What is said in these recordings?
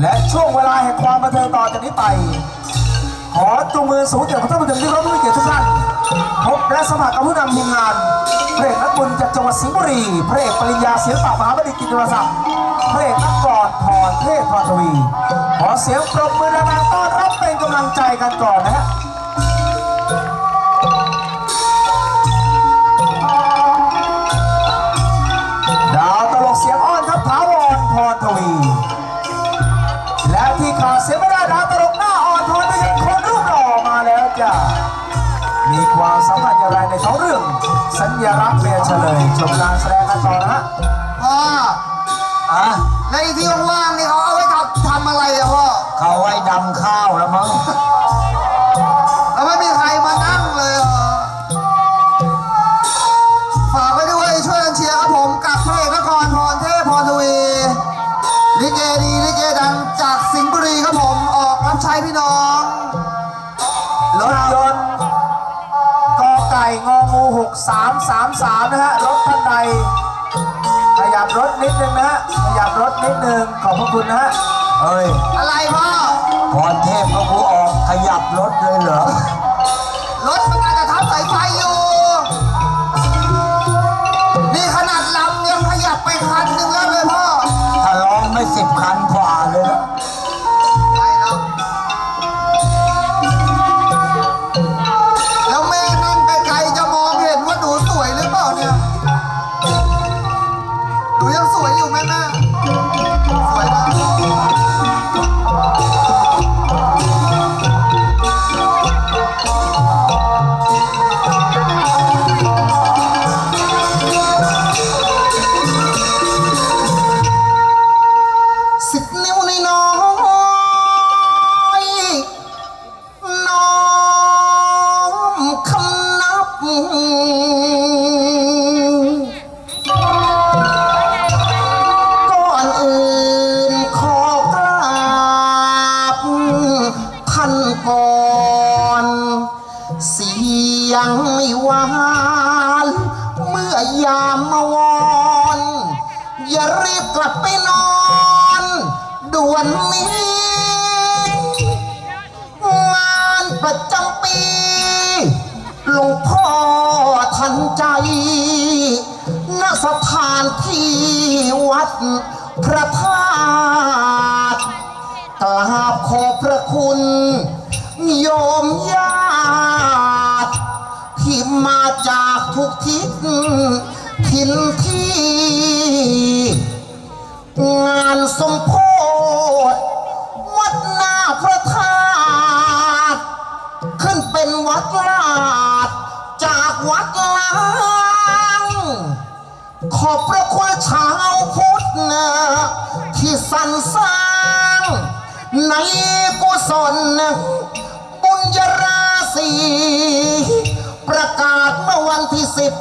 และช่วงเวลาแห่งความบันเทิงต่อจากนี้ไป ขอจูงมือสูงเกียรติของท่านผู้ชมที่รับรู้เกียรติทุกท่านพบและสมัครกับผู้นำทีมงานพระเอกนักบุญจากจังหวัดสิงห์บุรีพระเอกปริญญาศิลปะมหาบัณฑิตกิติวศักดิ์พระเอกนักกรพรเทพพรทวี ขอเสียงปรบมือดังๆต้อนรับเป็นกำลังใจกันก่อนนะฮะ ดเสียไม่ได้ดาวตลกหน้าอ่อนทนเป็นคนรูปหล่อมาแล้วจ้ะมีความสำคัญอย่างไรในท้องเรื่อง สัญญลักษณ์เรียนเฉลยชมการแสดงกันต่อนะฮะพ่ออะในที่ว่างๆนี่เขาเอาไว้ทำทำอะไรอะพ่อเขาไว้ดำข้าวแล้วมั้ง 6333 นะฮะ รถท่านใด ขยับรถนิดนึงนะฮะ ขยับรถนิดนึง ขอบพระคุณนะฮะเฮ้ย อะไรพ่อพรเทพเขากูออกขยับรถเลยเหรอำ ณสถานที่วัดพระธาตุกราบขอบพระคุณ โยมญาติที่มาจากทุกทิศทินที่ งานสมโพธิวัดหน้าพระธาตุขึ้นเป็นวัดลาด จากวัดล้างขอบพระคุณชาวพุทธนะที่สรรสร้าง ในกุศลบุญยราศีประกาศเมื่อวันที่สิบ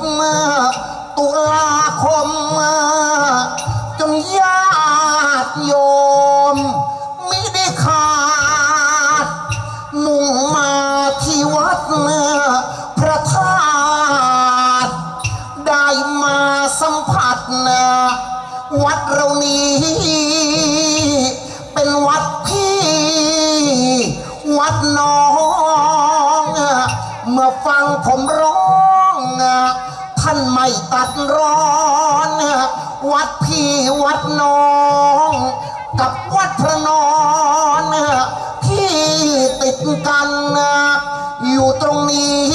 ตุลาคมจนญาติโยม วัดเรานี้ เป็นวัดพี่ วัดน้อง เมื่อฟังผมร้องท่านไม่ตัดร้อน วัดพี่วัดน้อง กับวัดพระนอนที่ติดกันอยู่ตรงนี้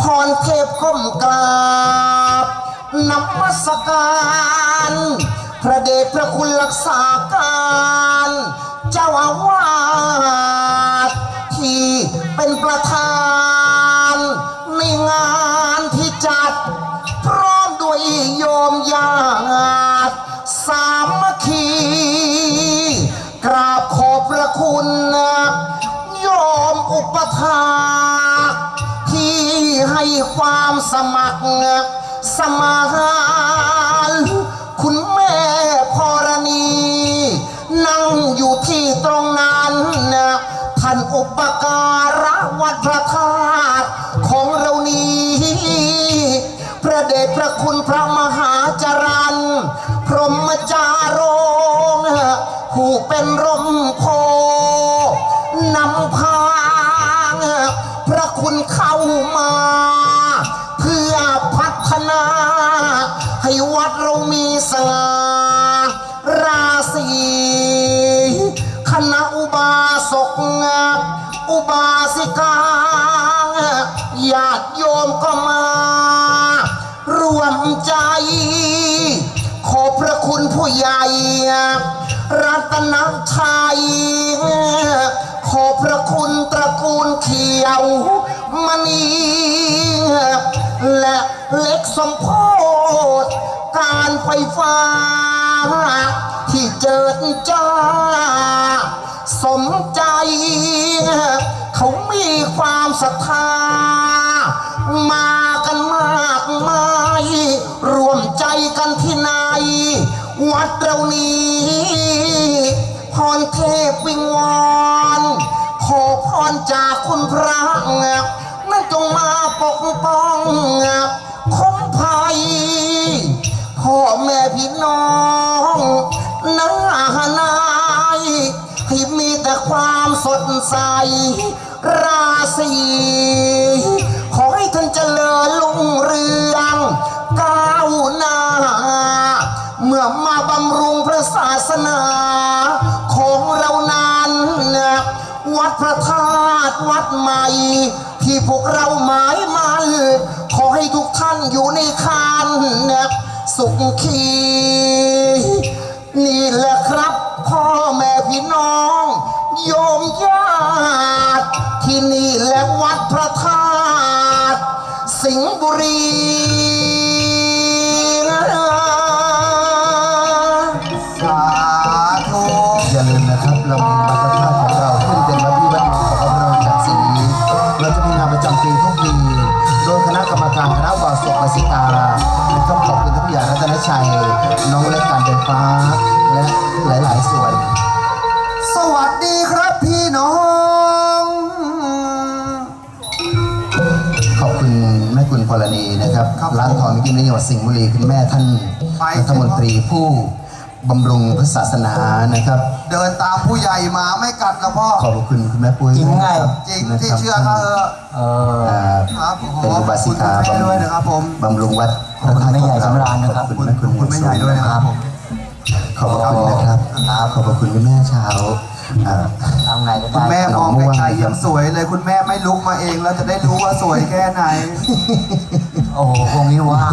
พรเทพก้มกรา นมัสการ พระเดชพระคุณรักษาการ เจ้าอาวาสที่เป็นประธาน ในงานที่จัด พร้อมด้วยโยมญาติสามัคคี กราบขอบพระคุณโยมอุปถาที่ให้ความสมัคร สมานคุณแม่พรณี นั่งอยู่ที่ตรงนั้นนะท่านอุปการะวัดพระธาตุของเรานี้พระเดชพระคุณพระมหาจรันพรหมจารงผู้เป็นร่มโพนำพางพระคุณเข้ามา เพื่อพ ฒนวัดเรามีสง่าราศีคณะอุบาสกอุบาสิกาญาติโยมก็มา รวมใจ ขอพระคุณผู้ใหญ่ รัตนชัย ขอบพระคุณตระกูลเขียวมณีและเล็กสมโพธการไฟฟ้า ที่เจิดจ้า สมใจ เขามีความศรัทธา มากันมากมายรวมใจกันที่ไหน วัดเรานี้พรเทพวิงวอน รจากคุณพระนั่นจงมาปกป้องคุ้มภัยพ่อแม่พี่น้องน้านายให้มีแต่ความสดใสราศี ใหม่ ที่พวกเราหมายมัน ขอให้ทุกท่านอยู่ในคันสุขี นี่แหละครับ พ่อแม่พี่น้อง โยมญาติที่นี่และวัดพระธาตุสิงห์บุรี นะครับครับร้านทองมิกิมในจังหวัดสิงห์บุรีคุณแม่ท่านไป รัฐมนตรีผู้บำรุงพระศาสนานะครับ เดินตามผู้ใหญ่มาไม่กัดนะพ่อ ขอบพระคุณคุณแม่ปุ้ยจริงไง นะคบจริงนะคบที่เชื่อก็เออเอ่อครับผมเป็นอุบาสิกาขอบคุณคุณแม่ด้วยนะครับผม บำรุงวัดขอบคุณแม่ใหญ่สำราญนะครับ ขอบคุณแม่คุณขอบคุณแม่ใหญ่ด้วยนะครับผม ขอบพระคุณนะครับ ขอบพระคุณคุณแม่ชาวอ่า เอาไงก็คุณได้แม่มองหนองม่วงไกลๆยังสวยเลยคุณแม่ไม่ลุกมาเองแล้วจะได้รู้ว่าสวยแค่ไหน โอ้โหคงนี้ว่าง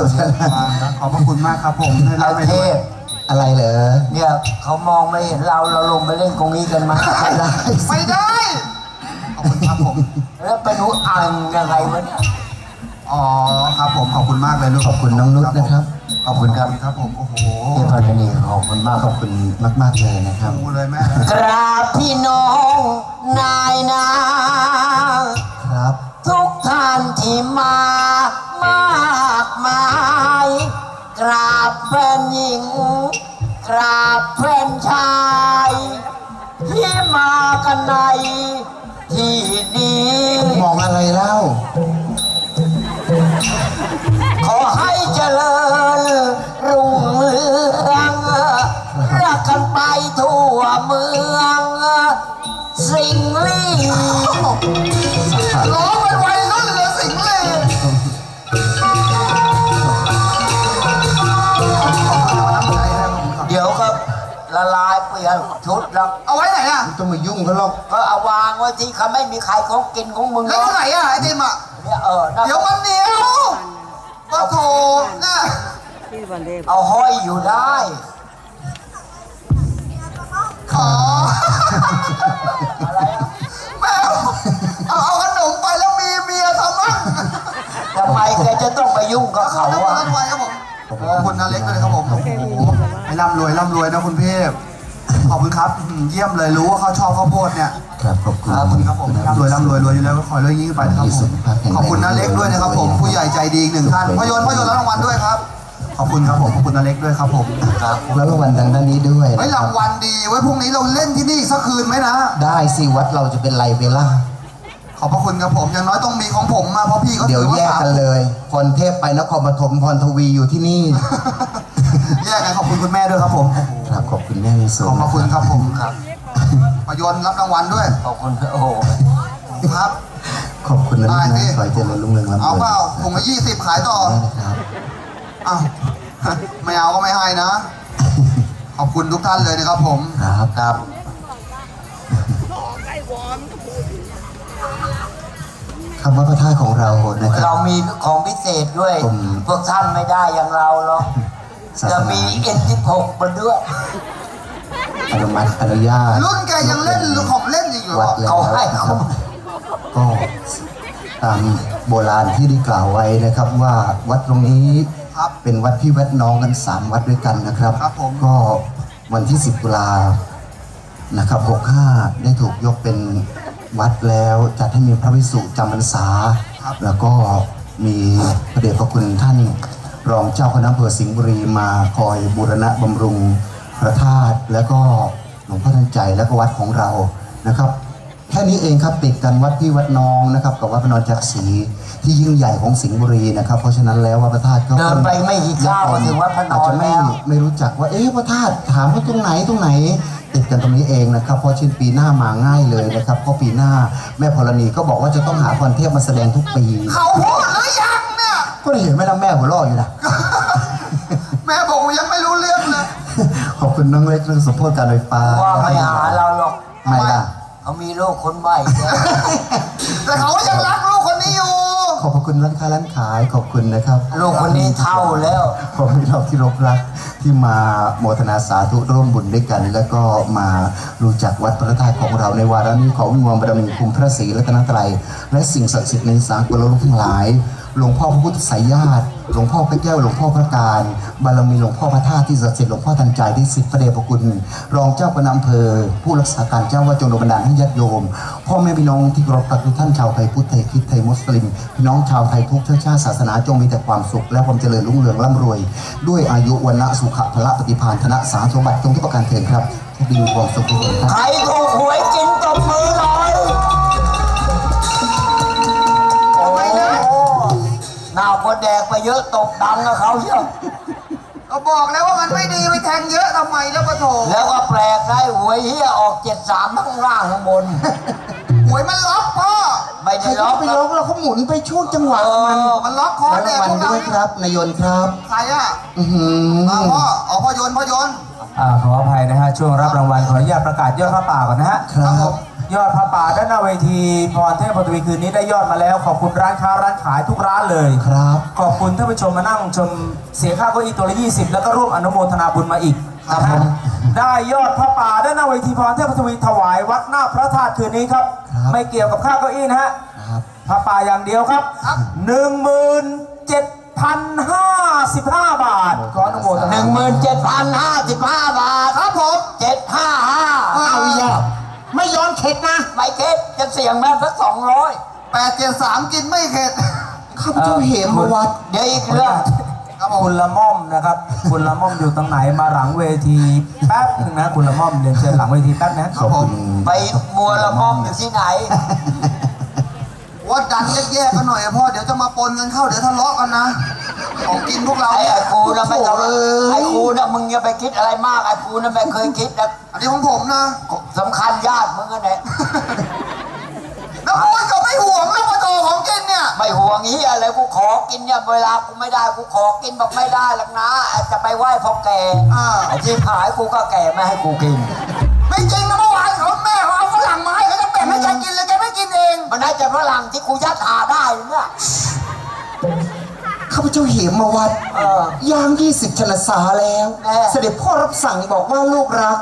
ขอบพระคุณมากครับผมให้เอารับไปเทด้วยพอะไรเหรอเนี่ยเขามองไม่เห็นเราเราลงไปเล่นกงนี้กันมาไม่ได้ไม่ได้ขอบคุณครับผมแล้วไปรู้อ่างยังไงวะเนี่ยอ๋อครับผมขอบคุณมากเลยลูกขอบคุณน้องนุชนะครับ ขอบคุณครับครับผมโอ้โหเทพพันนีขอบคุณมากขอบคุณมากๆเลยนะครับดูเลยแม่กราบพี่น้องนายนาครับ ทุกท่านที่มามากมายกราบแฟนหญิง กราบแฟนชายที่มากันในที่นี้มองอะไรเล่า ขอให้เจริญรุ่งเรืองรักกันไปทั่วเมือง สิงห์ลีร้องเป็นวัยรุ่นเลยสิงห์เลยน้ำใจนะผมครับเดี๋ยวก็ละลายเปลี่ยนชุดแล้วเอาไว้ไหนอะ ต้องมายุ่งเขาหรอกก็เอาวางไว้ที่เขาไม่มีใครเขากินของมึงแล้วเนาะเอาไหนอะไอติมอะ เนี่ยเออนั่นเดี๋ยวมันเหนียวก็โถนะเอาห้อยอยู่ได้ ขอ อะไรอะแมวเอาเอาขนมไปแล้วมีเมียทำมั่งทำไมแกจะต้องไปยุ่งกับเขาแล้วอะรับไว้ครับผมขอบคุณนาเล็กเลยครับผมโอ้โหให้ร่ำรวยร่ำรวยนะคุณพี่ ขอบคุณครับอื้อหือเยี่ยมเลยรู้ว่าเขาชอบข้าวโพดเนี่ย ครับขอบคุณ ขอบคุณครับผมร่ำรวยร่ำรวยรวยอยู่แล้วก็ขอเรื่องยิ่งไปนะครับผมขอบคุณนาเล็กด้วยนะครับผมผู้ใหญ่ใจดีอีกหนึ่งท่านพ่อยนต์พ่อยนต์รับรางวัลด้วยครับ ขอบคุณครับผมขอบคุณนาเล็กด้วยครับผมครับแล้วรางวัลทางด้านนี้ด้วยไว้นะครารับงวัลดีไว้พรุ่งนี้เราเล่นที่นี่อีกสักคืนไหมนะได้สิวัดเราจะเป็นไรเวล่าขอบพระคุณครับผมอย่างน้อยต้องมีของผมมาเพราะพี่เขาเดี๋ยวถือว่าแยกสามกันเลยพรเทพไปนครปฐมพรทวีอยู่ที่นี่ แยกกันขอบคุณคุณแม่ด้วยครับผมครับขอบคุณแม่ในสูขอบพระคุณครับผมครับประยนต์รับรางวัลด้วย ขอบคุณโอ้โหครับ ขอบคุณนะลูกได้นะสิขอให้เจริญรุ่งเรืองร่ำรวยเอาเปล่าถุงละยี่สิบขายต่อได้นะครับ อ้าวไม่เอาก็ไม่ให้นะ ขอบคุณทุกท่านเลยนะครับผม ครับครับคำว่าพระธาตุของเรานะครัเราบมีของพิเศษด้วย ผม พวกท่านไม่ได้อย่างเราหรอก ศาสจะนามีเอ็นสิบหกมาด้วย อนุมัติอนุญาตรุ่นแกยังเล่นของเล่นอีกเหรวัอดแล้วเขาให้นะครับก็ตามโบราณที่ได้กล่าวไว้นะครับว่าวัดตรงนี้ครับ เป็นวัดพี่วัดน้องกันสามวัดด้วยกันนะครับ ครับผม ก็วันที่ 10ตุลานะครับ65 ได้ถูกยกเป็นวัดแล้วจัดให้มีพระวิสุจำพรรษา แล้วก็มีพระเดชพระคุณท่าน รองเจ้าคณะอำเภอสิงห์บุรีมาคอยบูรณะบำรุงพระธาตุแล้วก็หลวงพ่อทันใจแล้วก็วัดของเรานะครับ แค่นี้เองครับติดกันวัดพี่วัดน้องนะครับกับวัดพระนอนจักรศรีที่ยิ่งใหญ่ของสิงห์บุรีนะครับ เพราะฉะนั้นแล้ววัดพระธาตุก็เดินไปไม่กี่ก้าวก็ถึงวัดพระนอนอาจจะไม่แล้วไม่รู้จักว่าเอ๊ะพระธาตุถามว่าตรงไหนตรงไหน ติดกันตรงนี้เองนะครับ เพราะชิ้นปีหน้ามาง่ายเลยนะครับเพราะปีหน้าแม่พรณีก็บอกว่าจะต้องหาพรเทพมาแสดงทุกปี เขาพูดหรือยังเนี่ย ก็ได้เห็นแม่น้ำแม่หัวเราะอยู่นะ แม่บอกว่ายังไม่รู้เรื่องเลยขอบคุณน้องเล็กเรื่องสมโพธิการไฟฟ้าว่าไม่หาเราหรอกไม่ล่ะเขามีลูกคนใหม่แล้วแต่เขายังรักลูกคนนี้อยู่ ขอบพระคุณร้านค้าร้านขายขอบคุณนะครับ ลูกคนนี้เท่าแล้ว ขอบคุณเราที่รบรักที่มาโมทนาสาธุร่วมบุญด้วยกัน แล้วก็มารู้จักวัดพระธาตุของเราในวาระนี้ของวงบารมีคุณพระศรีรัตนตรัย และสิ่งศักดิ์สิทธิ์ในสากลโลกทั้งหลาย หลวงพ่อพระพุทธสายญาติหลวงพ่อพระแก้วหลวงพ่อพระการ บารมีหลวงพ่อพระธาตุที่ศักดิ์สิทธิ์หลวงพ่อทันใจที่สิทธิพระเดชพระคุณ รองเจ้าคณะอำเภอ ผู้รักษาการเจ้าวัดจงโดบันดาลให้ญาติโยม พ่อแม่พี่น้องที่เคารพรักทุกท่านชาวไทยพุทธไทยคริสต์ไทยมุสลิมพี่น้องชาวไทยทุกเชื้อชาติศาสนาจงมีแต่ความสุข และความเจริญรุ่งเรืองร่ำรวย ด้วยอายุวันนะสุขะพละปฏิภาณธนะสารสมบัติจงทุกประการเถิดครับโชคดีมีความสุขทุกคนครับใครถูกหวยกิ แดกไปเยอะตบดังกับเขาเยอะก็บอกแล้วว่ามันไม่ดีไปแทงเยอะทำไมแล้วปะโถแล้วก็แปลกได้หวยเฮียออกเจ็ดสามทั้งล่างทั้งบน หวยมันล็อกพ่อไม่ใครได้ก็ล็อกไปร้องแล้วเขาหมุนไปช่วงจังหวะเอมันอมันล็อกคอแล้วแดรางกวัลพวกเราด้วยครับนายยนต์ครับใครอะอื้อหืออ่าพ่ออ๋อพ่อยนต์พ่อยนต์อ่าขออภัยนะฮะช่วงรับรางวัลขออนุญาตประกาศยอดพระป่าก่อนนะฮะครับ ยอดพระป่าด้านหน้าเวทีพรเทพปฐวีคืนนี้ได้ยอดมาแล้ว ขอบคุณร้านค้าร้านขายทุกร้านเลยครับ ขอบคุณท่านผู้ชมมานั่งชมเสียค่าเก้าอี้ตัวละ20 แล้วก็ร่วมอนุโมทนาบุญมาอีกนะฮะได้ยอดพระป่าด้านหน้าเวทีพรเทพปฐวีถวายวัดหน้าพระธาตุคืนนี้ครับ ครับ ไม่เกี่ยวกับค่าเก้าอี้นะฮะครับ พระป่าอย่างเดียวครับหนึ่งหมื่นเจ็ดพันห้าสิบห้าบาทขออนุโมทหนานึ่งหมื่นเจ็ดพันห้าสิบห้าบาท ดนะไม่เก็ตจะเสี่ยงแม่สักสองร้อยแปดเจ็ดสามกินไม่เข็ดข้าพเจ้าเหมมาวัดเดี๋ยวอีกเรื่องครับผมคุณละม่อมนะครับ คุณละม่อมอยู่ตรงไหนมาหลังเวทีแป๊บหนึ่งนะ คุณละม่อมเรียนเชิญหลังเวทีแป๊บนะขอบคุณไปมัวละม่อมอยู่ที่ไหนว่าดันแยกๆกันหน่อยอะพ่อเดี๋ยวจะมาปนกันเข้าเดี๋ยวทะเลาะกันนะของกินพวกเราไอ้เนี่ยไอ้กูนะไม่ต้องโถ่เอ้ยไอ้กูนะมึงอย่าไปคิดอะไรมากไอ้กูนะไม่เคยคิดนะอั นนี้ของผมนะ สำคัญญาติมึงกันแหละ แล้วคุณก็ไม่ห่วงแล้วปะโถของกินเนี่ย ไม่ห่วงเฮียอะไรกูขอกินเนี่ยเวลากูไม่ได้กูขอกินบอกไม่ได้หรอกนะจะไปไหว้พ่อแก่อ่า ไอ้ที่หายกูก็แก่ไม่ให้กูกิน ไม่จริงนะเมื่อวานเขาแม่เขาเอาฝรั่งมาให้เขาจะแบ่งให้แกกินเลยแกไม่กินเอง มันน่าจะฝรั่งที่กูยัดหาได้เนี่ยข้าพเจ้าเหมมาวัดเออ ย่าง 20ชนษาแล้วแน่เสด็จพ่อรับสั่งบอกว่าลูกรัก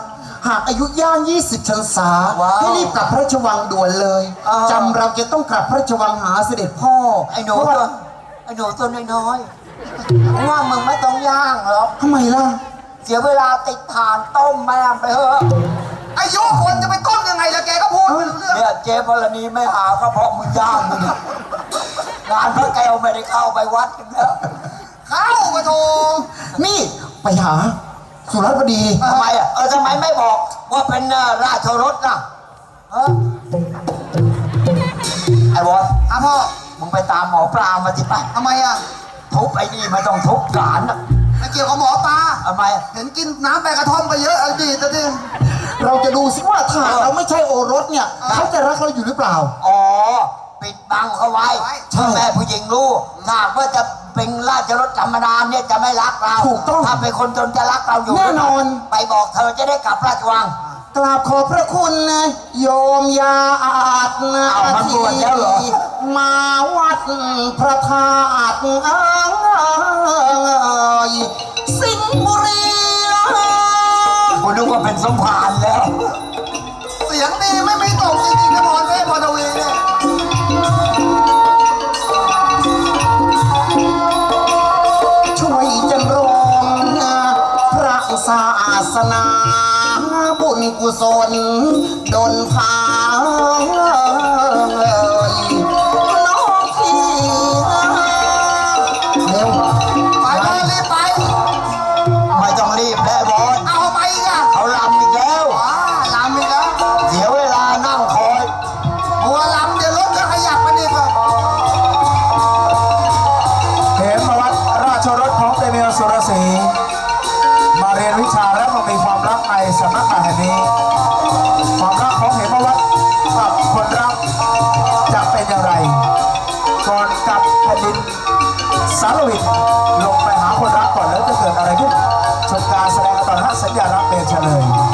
หากอายุย่าง 20ชนษาว้าวให้รีบกลับพระราชวังด่วนเลยเออจำเราจะต้องกลับพระราชวังหาเสด็จพ่อไอ้หนูเพราะตัวว่าไอ้หนูตัวน้อยๆว่ามึงไม่ต้องย่างหรอกทำไมล่ะ เสียเวลาติดถ่านต้มแม่งไปเถอะอายุคนจะไปต้มยังไงแล้วแกก็พูดไม่รู้เรื่องเนี่ยเจ๊พลนีไม่หาก็เพราะมึงย่างมึงงานพระแก้วไม่ได้เข้าไปวัดกันเถอะเข้าปะโถนี่ไปหา สุรัตน์บดีทำไมอะเออทำไมไม่บอกว่าเป็นเอ่อราชรถน่ะเออไอ้บอสอะพ่อมึงไปตามหมอปลามาสิไปทำไมอะทุบไอ้นี่ไม่ต้องทุบกานน่ะไม่เกี่ยวกับหมอปลาทำไมเห็นกินน้ำใบกระท่อมไปเยอะอดีตนะดิเราจะดูสิว่าถ้าเราไม่ใช่โอรสเนี่ยเขาจะรักเราอยู่หรือเปล่า อ๋อ ปิดบังเขาไว้ใช่ ถ้าแม่ผู้หญิงรู้ถ้าหากว่าจะ เป็นราชรถธรรมดาเนี่ยจะไม่รักเราถูกต้อง ถ้าเป็นคนจนจะรักเราอยู่แน่นอน ไปบอกเธอจะได้กลับราชวัง กราบขอบพระคุณนะโยมยาอาจนะอ้าวมันบวชแล้วเหรอมาวัดพระธาตุเอ้ยสิงห์บุรีคุณนึกว่าเป็นสมภาร ศล สารวินลงไปหาคนรักก่อนแล้วจะเกิดอะไรขึ้นชมการแสดงกันต่อนะฮะสัญญารับเดชเฉลย